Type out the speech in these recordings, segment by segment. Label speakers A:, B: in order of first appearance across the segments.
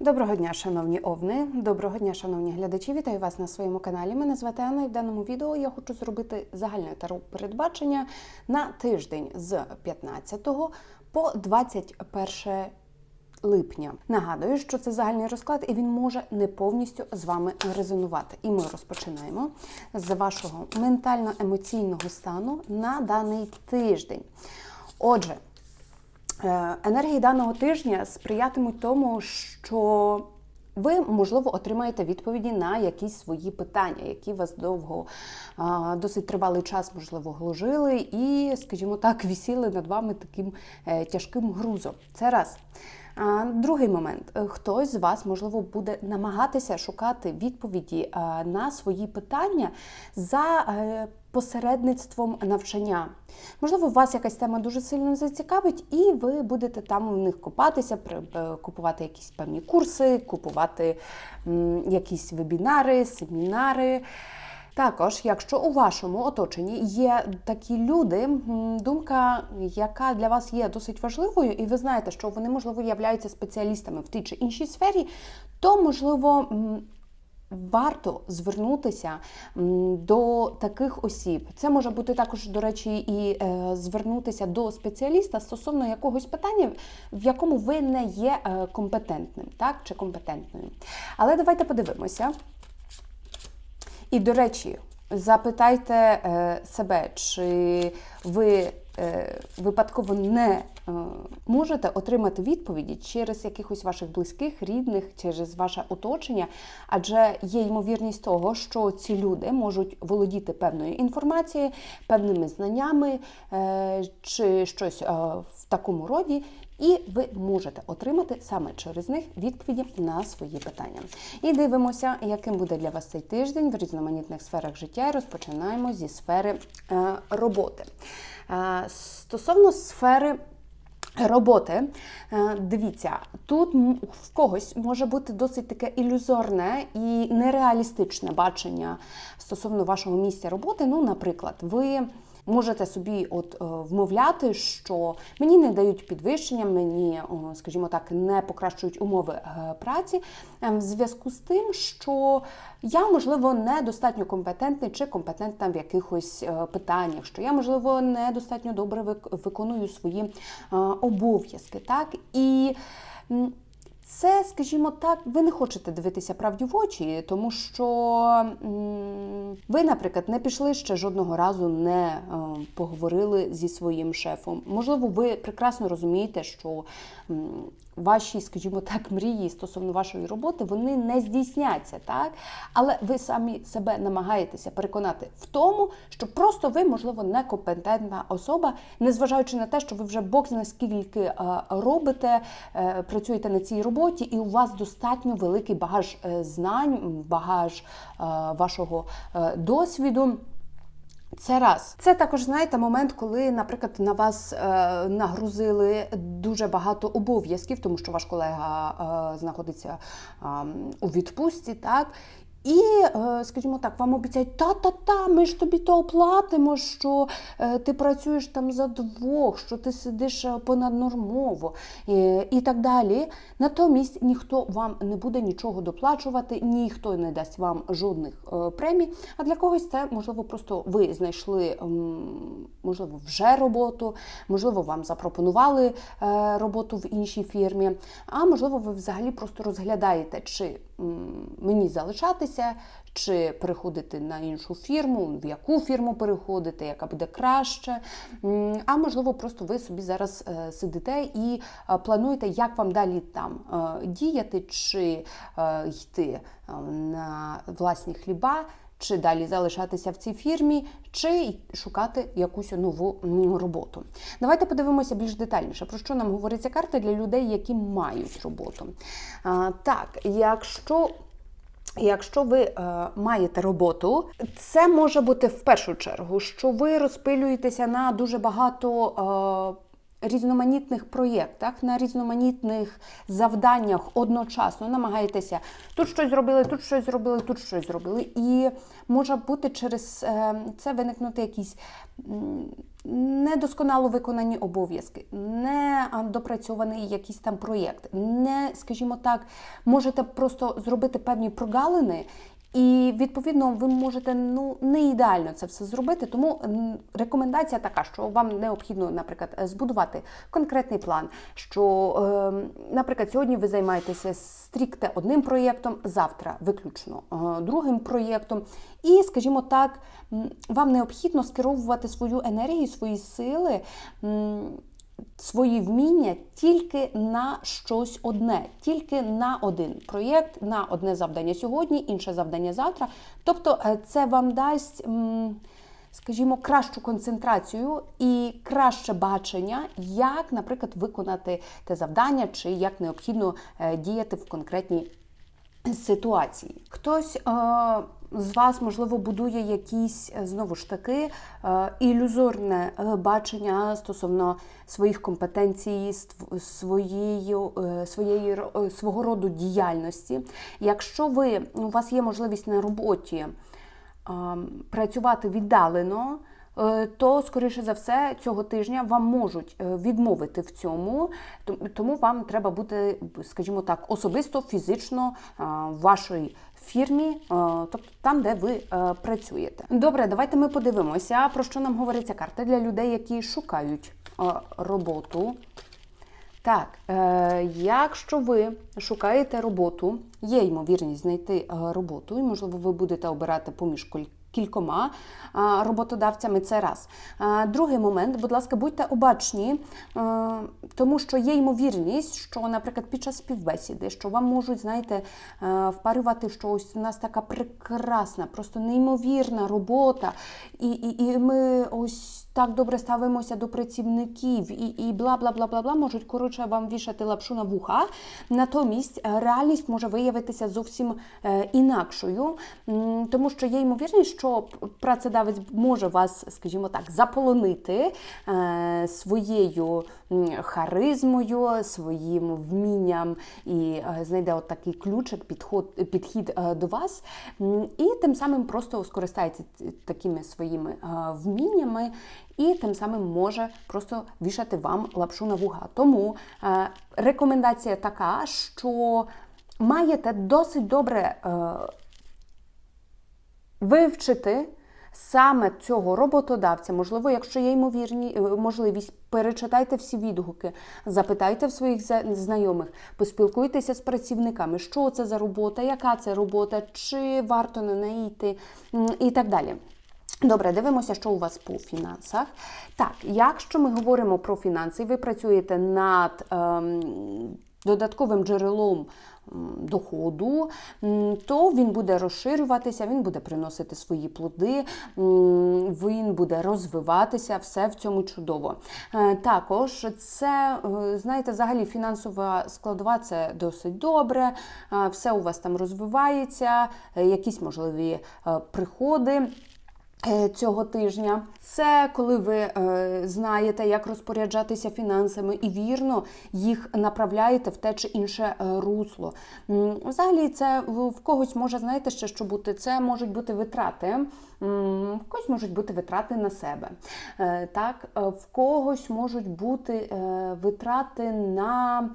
A: Доброго дня, шановні овни. Доброго дня, шановні глядачі. Вітаю вас на своєму каналі. Мене звати Анна, і в даному відео я хочу зробити загальне таро передбачення на тиждень з 15 по 21 липня. Нагадую, що це загальний розклад, і він може не повністю з вами резонувати. І ми розпочинаємо з вашого ментально-емоційного стану на даний тиждень. Отже. Е, Енергії даного тижня сприятимуть тому, що ви, можливо, отримаєте відповіді на якісь свої питання, які вас довго, досить тривалий час, можливо, гложили, і, скажімо так, вісіли над вами таким е, тяжким грузом. Це раз. Другий момент. Е, Хтось з вас, можливо, буде намагатися шукати відповіді на свої питання за посередництвом навчання. Можливо, вас якась тема дуже сильно зацікавить, і ви будете там в них копатися, е, купувати якісь певні курси, купувати якісь вебінари, семінари. Також, якщо у вашому оточенні є такі люди, думка, яка для вас є досить важливою, і ви знаєте, що вони, можливо, являються спеціалістами в тій чи іншій сфері, то, можливо, Варто звернутися до таких осіб. Це може бути також, до речі, і е, звернутися до спеціаліста стосовно якогось питання, в якому ви не є е, компетентним, так чи компетентною. Але давайте подивимося. І, до речі, запитайте е, себе, чи ви випадково не можете отримати відповіді через якихось ваших близьких, рідних, через ваше оточення, адже є ймовірність того, що ці люди можуть володіти певною інформацією, певними знаннями е, чи щось е, в такому роді. І ви можете отримати саме через них відповіді на свої питання. І дивимося, яким буде для вас цей тиждень в різноманітних сферах життя. Розпочинаємо зі сфери е, роботи. Е, стосовно сфери. Роботи, Е, дивіться, тут в когось може бути досить таке ілюзорне і нереалістичне бачення стосовно вашого місця роботи. Ну, наприклад, ви можете собі от е, вмовляти, що мені не дають підвищення, мені, скажімо так, не покращують умови е, праці е, в зв'язку з тим, що я, можливо, недостатньо компетентний чи компетентна в якихось е, питаннях, що я, можливо, недостатньо добре виконую свої е, обов'язки. Так? І це, скажімо так, ви не хочете дивитися правді в очі, тому що ви, наприклад, не пішли ще жодного разу, не е, поговорили зі своїм шефом. Можливо, ви прекрасно розумієте, що ваші, скажімо так, мрії стосовно вашої роботи вони не здійсняться, так? Але ви самі себе намагаєтеся переконати в тому, що просто ви, можливо, некомпетентна особа, незважаючи на те, що ви вже бог зна скільки е, робите, е, працюєте на цій роботі, і у вас достатньо великий багаж е, знань, багаж е, вашого е, досвіду. Це раз. Це також, знаєте, момент, коли, наприклад, на вас е, нагрузили дуже багато обов'язків, тому що ваш колега е, знаходиться е, у відпустці, так. І, е, скажімо так, вам обіцяють, та-та-та, ми ж тобі то оплатимо, що е, ти працюєш там за двох, що ти сидиш е, понаднормово і, так далі. Натомість ніхто вам не буде нічого доплачувати, ніхто не дасть вам жодних премій. А для когось це, можливо, просто ви знайшли, можливо, вже роботу, можливо, вам запропонували роботу в іншій фірмі, а можливо, ви взагалі просто розглядаєте, чи мені залишатися, чи переходити на іншу фірму, в яку фірму переходити, яка буде краще. А можливо, просто ви собі зараз е, сидите і е, плануєте, як вам далі там е, діяти, чи йти на власні хліба. Чи далі залишатися в цій фірмі, чи шукати якусь нову роботу. Давайте подивимося більш детальніше, про що нам говорить ця карта для людей, які мають роботу. А, так, якщо Якщо ви е, маєте роботу, це може бути в першу чергу, що ви розпилюєтеся на дуже багато різноманітних проєктах, на різноманітних завданнях одночасно намагаєтеся тут щось зробили, тут щось зробили, тут щось зробили. І може бути через е, це виникнути якісь недосконало виконані обов'язки, не допрацьований якийсь там проєкт, не, скажімо так, можете просто зробити певні прогалини. І відповідно ви можете ну не ідеально це все зробити. Тому рекомендація така, що вам необхідно, наприклад, е, збудувати конкретний план. Що, е, наприклад, сьогодні ви займаєтеся стрікте одним проєктом, завтра виключно е, другим проєктом. І, скажімо так, вам необхідно скеровувати свою енергію, свої сили. Свої вміння тільки на щось одне, тільки на один проєкт, на одне завдання сьогодні, інше завдання завтра. Тобто е, це вам дасть. Скажімо, кращу концентрацію і краще бачення, як, наприклад, виконати те завдання, чи як необхідно е, діяти в конкретній ситуації. Хтось е, з вас, можливо, будує якісь е, знову ж таки е, ілюзорне е, бачення стосовно своїх компетенцій, своєї, своєї свого роду діяльності. Якщо ви у вас є можливість на роботі працювати віддалено. Е, То, скоріше за все, цього тижня вам можуть е, відмовити в цьому, тому вам треба бути, скажімо так, особисто, фізично е, в вашій фірмі, тобто там, де ви працюєте. Добре, давайте ми подивимося, про що нам говорить ця карта для людей, які шукають роботу. Так, якщо ви шукаєте роботу, є ймовірність знайти роботу, і можливо ви будете обирати поміж кіль- кількома роботодавцями. Це раз. Другий момент, будь ласка, будьте обачні, е, тому що є ймовірність, що, наприклад, під час співбесіди, що вам можуть, знаєте, е, впарювати, що ось у нас така прекрасна, просто неймовірна робота, і, і, і ми ось так добре ставимося до працівників і, і бла бла бла бла бла можуть коротше вам вішати лапшу на вуха. Натомість е, реальність може виявитися зовсім інакшою, тому що є ймовірність, що п- працедавець може вас, скажімо так, заполонити е, своєю харизмою, своїм вмінням і е, знайде от такий ключик, підход, підхід е, до вас, і тим самим просто скористається такими своїми вміннями. І тим самим може просто вішати вам лапшу на вуга. Тому рекомендація така, що маєте досить добре вивчити саме цього роботодавця. Можливо, якщо є ймовірні е, можливість, перечитайте всі відгуки, запитайте в своїх знайомих, поспілкуйтеся з працівниками, що це за робота, яка це робота, чи варто на неї йти і так далі. Добре, дивимося, що у вас по фінансах. Так, якщо ми говоримо про фінанси, ви працюєте над ем, додатковим джерелом доходу, то він буде розширюватися, він буде приносити свої плоди, він буде розвиватися, все в цьому чудово. Е, Також це, е, знаєте, взагалі фінансова складова це досить добре, е, все у вас там розвивається, якісь можливі приходи цього тижня. Це коли ви е, знаєте, як розпоряджатися фінансами і вірно їх направляєте в те чи інше е, русло. Взагалі, це в когось може, знаєте, ще що бути. Це можуть бути витрати. В когось можуть бути витрати на себе. Е, Так, е, в когось можуть бути е, витрати на.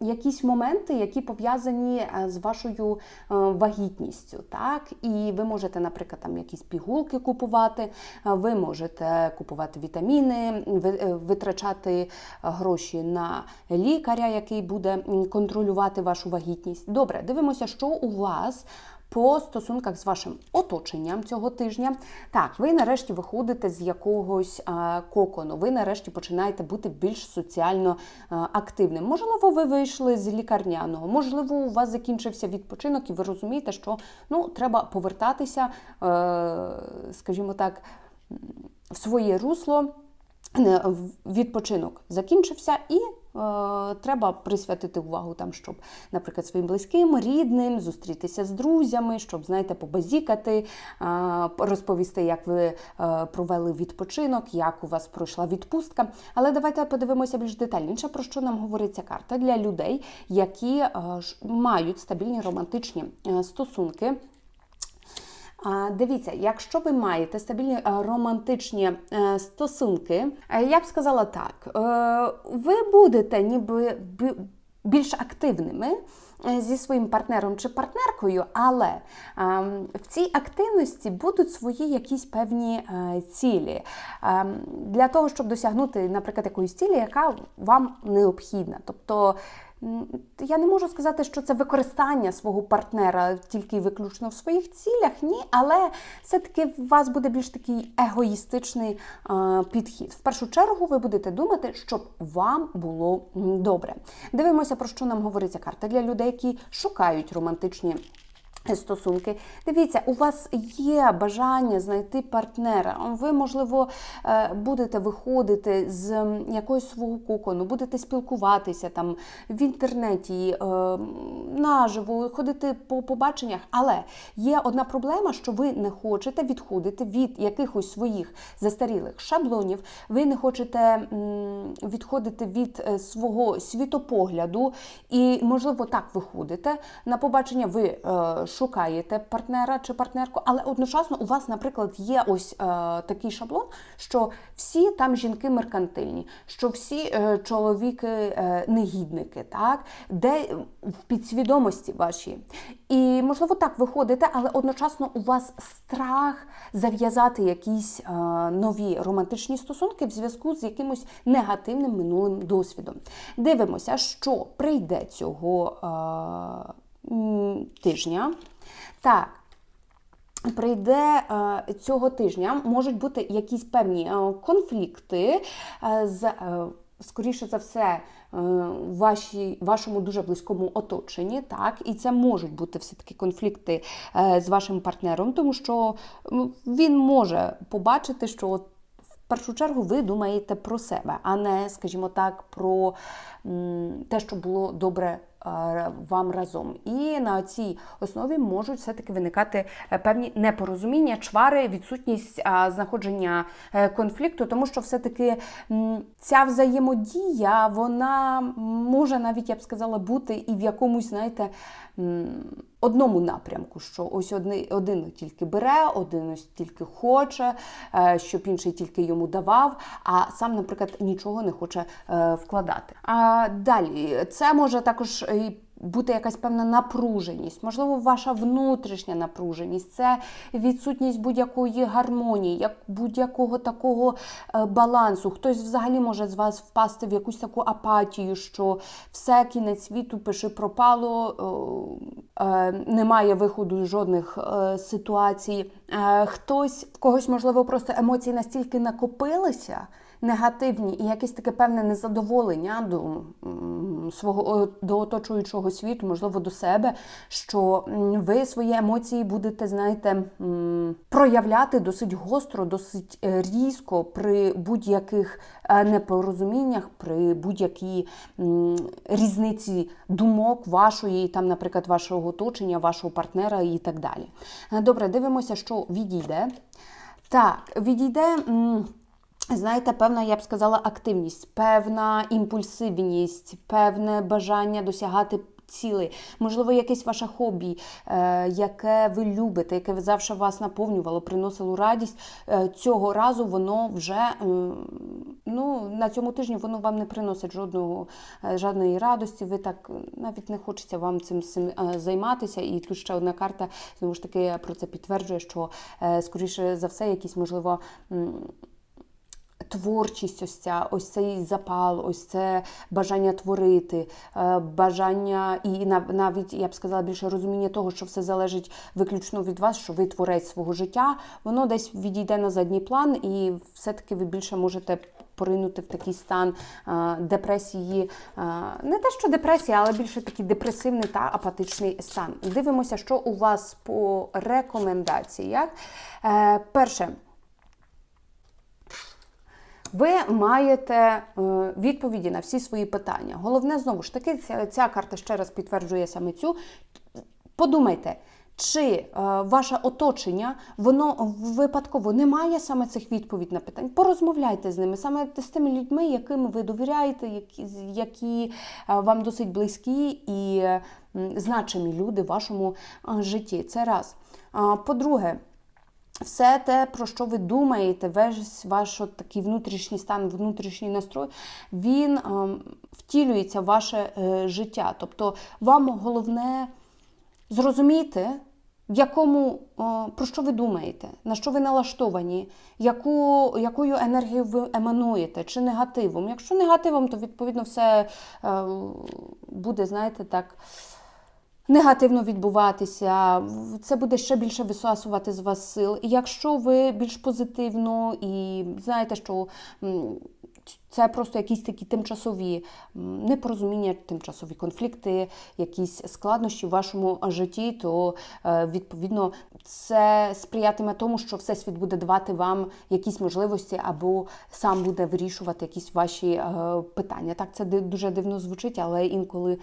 A: Якісь моменти, які пов'язані е, з вашою е, вагітністю, так і ви можете, наприклад, там якісь пігулки купувати, е, ви можете купувати вітаміни, витрачати гроші на лікаря, який буде контролювати вашу вагітність. Добре, дивимося, що у вас по стосунках з вашим оточенням цього тижня. Так, ви нарешті виходите з якогось кокону, ви нарешті починаєте бути більш соціально активним. Можливо, ви вийшли з лікарняного, можливо, у вас закінчився відпочинок, і ви розумієте, що ну, треба повертатися, е, скажімо так, в своє русло. Е, Відпочинок закінчився, і треба присвятити увагу там, щоб, наприклад, своїм близьким, рідним, зустрітися з друзями, щоб, знаєте, побазікати, е, розповісти, як ви е, провели відпочинок, як у вас пройшла відпустка. Але давайте подивимося більш детальніше, про що нам говорить ця карта для людей, які е, мають стабільні романтичні е, стосунки. Дивіться, якщо ви маєте стабільні е, романтичні е, стосунки, е, я б сказала так: ви будете ніби більш активними. Зі своїм партнером чи партнеркою, але ем, в цій активності будуть свої якісь певні цілі ем, для того, щоб досягнути, наприклад, якоїсь цілі, яка вам необхідна. Тобто Я не можу сказати, що це використання свого партнера тільки виключно в своїх цілях, ні, але все-таки у вас буде більш такий егоїстичний підхід. В першу чергу ви будете думати, щоб вам було добре. Дивимося, про що нам говориться карта для людей, які шукають романтичні. Стосунки, дивіться, у вас є бажання знайти партнера. Ви, можливо, е, будете виходити з якогось свого кокону, будете спілкуватися там в інтернеті, е, наживо, ходити по побаченнях. Але є одна проблема, що ви не хочете відходити від якихось своїх застарілих шаблонів. Ви не хочете відходити від е, свого світопогляду, і, можливо, так виходите на побачення. Ви шукаєте партнера чи партнерку, але одночасно у вас, наприклад, є ось е, такий шаблон, що всі там жінки меркантильні, що всі е, чоловіки е, негідники, так де в підсвідомості вашій. І можливо так виходите, але одночасно у вас страх зав'язати якісь е, нові романтичні стосунки в зв'язку з якимось негативним минулим досвідом. Дивимося, що прийде цього е, тижня. Так. Прийде е, цього тижня, можуть бути якісь певні е, конфлікти е, з. Скоріше за все, вашій, вашому дуже близькому оточенні, так, і це можуть бути все-таки конфлікти з вашим партнером, тому що він може побачити, що от в першу чергу ви думаєте про себе, а не, скажімо так, про те, що було добре вам разом. І на цій основі можуть все-таки виникати е, певні непорозуміння, чвари, відсутність знаходження е, конфлікту, тому що все-таки ця взаємодія, вона може навіть, я б сказала, бути і в якомусь, знаєте, одному напрямку, що ось одни, один тільки бере, один ось тільки хоче, е, щоб інший тільки йому давав, а сам, наприклад, нічого не хоче е, вкладати. А далі це може також і бути якась певна напруженість, можливо, ваша внутрішня напруженість, це відсутність будь-якої гармонії, як будь-якого такого е, балансу. Хтось взагалі може з вас впасти в якусь таку апатію, що все кінець світу пиши пропало, е, е, немає виходу з жодних ситуацій. Хтось в когось, можливо, просто емоції настільки накопилися негативні і якесь таке певне незадоволення до свого до оточуючого світу, можливо, до себе, що ви свої емоції будете, знаєте, проявляти досить гостро, досить е, різко при будь-яких е, непорозуміннях, при будь-якій різниці думок вашої, там, наприклад, вашого оточення, вашого партнера і так далі. Е, Добре, дивимося, що відійде. Так, відійде. Знаєте, певна, я б сказала, активність, певна імпульсивність, певне бажання досягати цілей, можливо, якесь ваше хобі, е, яке ви любите, яке завжди вас наповнювало, приносило радість. Е, цього разу воно вже е, ну, на цьому тижні воно вам не приносить жодного, жодної радості. Ви так навіть не хочеться вам цим, цим займатися. І тут ще одна карта знову ж таки про це підтверджує, що скоріше за все, якісь можливо. Творчість, ось ця, ось цей запал, ось це бажання творити, е, бажання і навіть я б сказала більше розуміння того, що все залежить виключно від вас, що ви творець свого життя, воно десь відійде на задній план, і все-таки ви більше можете поринути в такий стан е, депресії, е, не те, що депресія, але більше такий депресивний та апатичний стан. Дивимося, що у вас по рекомендаціях. Е, Перше. Ви маєте е, відповіді на всі свої питання. Головне, знову ж таки, ця, ця карта ще раз підтверджує саме цю. Подумайте. Чи е, ваше оточення воно випадково не має саме цих відповідей на питання? Порозмовляйте з ними, саме з тими людьми, яким ви довіряєте, які, які е, вам досить близькі і е, значимі люди в вашому е, житті. Це раз. А, По-друге, все те, про що ви думаєте, весь ваш от такий внутрішній стан, внутрішній настрой, він ем, втілюється в ваше е, життя. Тобто вам головне зрозуміти, в якому, о, про що ви думаєте, на що ви налаштовані, яку, якою енергією ви емануєте, чи негативом. Якщо негативом, то відповідно все е, буде, знаєте, так негативно відбуватися, це буде ще більше висасувати з вас сил. І якщо ви більш позитивно і знаєте, що це просто якісь такі тимчасові непорозуміння, тимчасові конфлікти, якісь складнощі в вашому житті, то е, відповідно це сприятиме тому, що Всесвіт буде давати вам якісь можливості або сам буде вирішувати якісь ваші е, питання. Так, це дуже дивно звучить, але інколи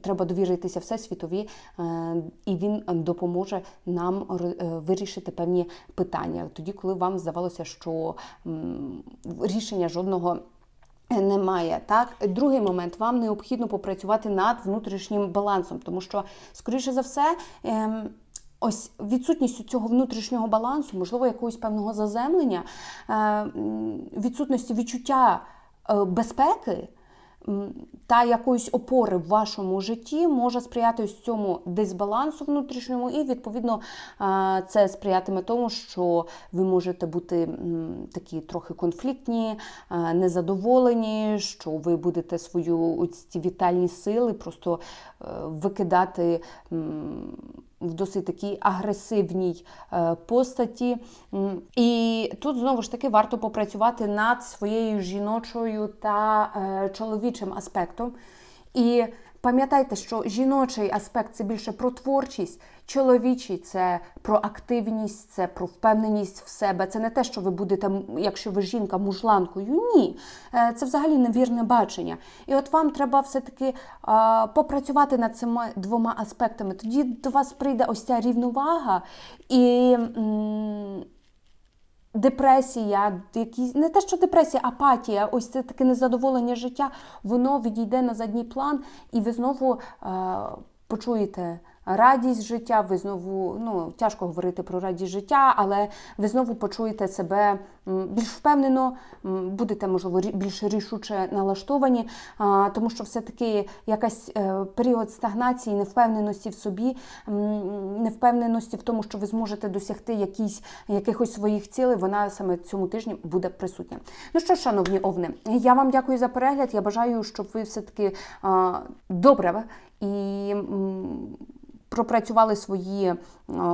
A: треба довіритися Всесвітові, е, і він допоможе нам е, вирішити певні питання. Тоді, коли вам здавалося, що рішення жодного. Немає так. Другий момент вам необхідно попрацювати над внутрішнім балансом, тому що, скоріше за все, ем, ось відсутністю цього внутрішнього балансу, можливо, якогось певного заземлення, е, відсутності відчуття е, безпеки. Та якоїсь опори в вашому житті може сприяти ось цьому дисбалансу внутрішньому, і відповідно е, це сприятиме тому, що ви можете бути такі трохи конфліктні, незадоволені, що ви будете свою ось ці вітальні сили просто викидати. В досить такій агресивній е, постаті. І тут знову ж таки варто попрацювати над своєю жіночою та е, чоловічим аспектом. І пам'ятайте, що жіночий аспект це більше про творчість, чоловічий це про активність, це про впевненість в себе. Це не те, що ви будете, якщо ви жінка, мужланкою. Ні, Е, це взагалі невірне бачення. І от вам треба все-таки а, попрацювати над цими двома аспектами. Тоді до вас прийде ось ця рівновага і. Депресія, якісь не те, що депресія, апатія, ось це таке незадоволення життя, воно відійде на задній план, і ви знову е, почуєте радість життя. Ви знову ну тяжко говорити про радість життя, але ви знову почуєте себе більш впевнено, будете можливо більш рішуче налаштовані, тому що все-таки якась е, період стагнації, невпевненості в собі, невпевненості в тому, що ви зможете досягти якісь, якихось своїх цілей, вона саме цьому тижні буде присутня. Ну що, шановні овни, я вам дякую за перегляд. Я бажаю, щоб ви все-таки добре і. Пропрацювали свої е,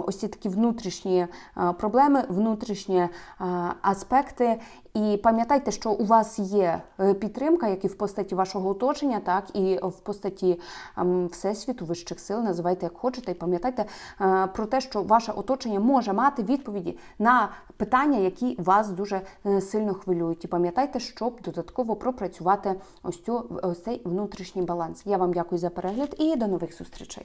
A: ось ці такі внутрішні е, проблеми, внутрішні е, аспекти. І пам'ятайте, що у вас є підтримка, як і в постаті вашого оточення, так і в постаті ем, всесвіту, вищих сил, називайте як хочете. І пам'ятайте про те, що ваше оточення може мати відповіді на питання, які вас дуже сильно хвилюють. І пам'ятайте, щоб додатково пропрацювати ось цю ось цей внутрішній баланс. Я вам дякую за перегляд і до нових зустрічей.